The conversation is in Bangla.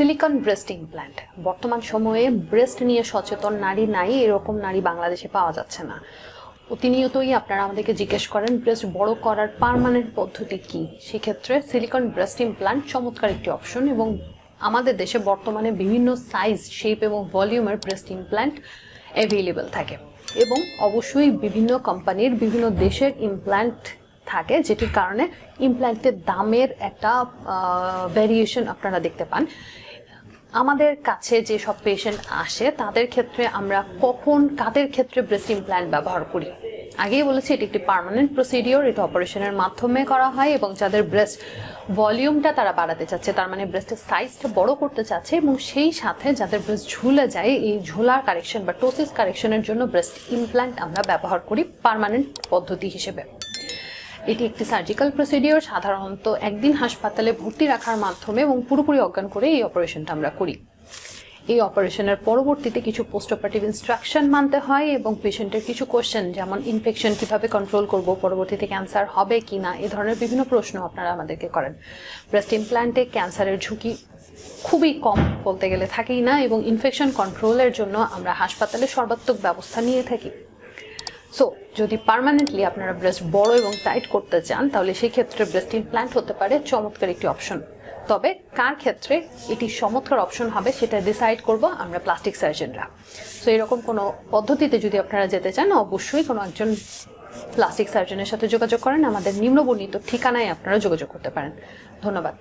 সিলিকন ব্রেস্ট ইমপ্ল্যান্ট বর্তমান সময়ে ব্রেস্ট নিয়ে সচেতন নারী নাই, এরকম নারী বাংলাদেশে পাওয়া যাচ্ছে না। প্রতিনিয়তই আপনারা আমাদেরকে জিজ্ঞেস করেন, ব্রেস্ট বড় করার পার্মানেন্ট পদ্ধতি কী? সেক্ষেত্রে সিলিকন ব্রেস্ট ইমপ্ল্যান্ট চমৎকার একটি অপশন এবং আমাদের দেশে বর্তমানে বিভিন্ন সাইজ শেপ এবং ভলিউমের ব্রেস্ট ইমপ্ল্যান্ট অ্যাভেলেবেল থাকে এবং অবশ্যই বিভিন্ন কোম্পানির, বিভিন্ন দেশের ইমপ্ল্যান্ট থাকে, যেটির কারণে ইমপ্ল্যান্টের দামের একটা ভ্যারিয়েশন আপনারা দেখতে পান। আমাদের কাছে যে সব পেশেন্ট আসে, তাদের ক্ষেত্রে আমরা কখন, কাদের ক্ষেত্রে ব্রেস্ট ইমপ্ল্যান্ট ব্যবহার করি? আগেই বলেছি, এটি একটি পার্মানেন্ট প্রসিডিওর এটা অপারেশনের মাধ্যমে করা হয় এবং যাদের ব্রেস্ট ভলিউমটা তারা বাড়াতে চাচ্ছে, তার মানে ব্রেস্টের সাইজটা বড় করতে চাচ্ছে এবং সেই সাথে যাদের ব্রেস্ট ঝুলে যায়, এই ঝোলার কারেকশন বা টোসিস কারেকশনের জন্য ব্রেস্ট ইমপ্ল্যান্ট আমরা ব্যবহার করি পার্মানেন্ট পদ্ধতি হিসেবে। এটি একটি সার্জিক্যাল প্রসিডিওর সাধারণত একদিন হাসপাতালে ভর্তি রাখার মাধ্যমে এবং পুরোপুরি অজ্ঞান করে এই অপারেশনটা আমরা করি। এই অপারেশনের পরবর্তীতে কিছু পোস্ট অপারেটিভ ইনস্ট্রাকশন মানতে হয় এবং পেশেন্টের কিছু কোশ্চেন যেমন ইনফেকশন কীভাবে কন্ট্রোল করব, পরবর্তীতে ক্যান্সার হবে কি না এ ধরনের বিভিন্ন প্রশ্ন আপনারা আমাদেরকে করেন। ব্রেস্ট ইমপ্ল্যান্টে ক্যান্সারের ঝুঁকি খুবই কম বলতে গেলে থাকেই না এবং ইনফেকশন কন্ট্রোলের জন্য আমরা হাসপাতালে সর্বাত্মক ব্যবস্থা নিয়ে থাকি। সো যদি পার্মানেন্টলি আপনারা ব্রেস্ট বড় এবং টাইট করতে চান, তাহলে সেই ক্ষেত্রে ব্রেস্ট ইমপ্ল্যান্ট হতে পারে, চমৎকার একটি অপশন তবে কার ক্ষেত্রে এটি চমৎকার অপশন হবে সেটা ডিসাইড করব আমরা প্লাস্টিক সার্জনরা সো এরকম কোনো পদ্ধতিতে যদি আপনারা যেতে চান, অবশ্যই কোনো একজন প্লাস্টিক সার্জনের সাথে যোগাযোগ করেন। আমাদের নিম্নবর্ণিত ঠিকানায় আপনারা যোগাযোগ করতে পারেন। ধন্যবাদ।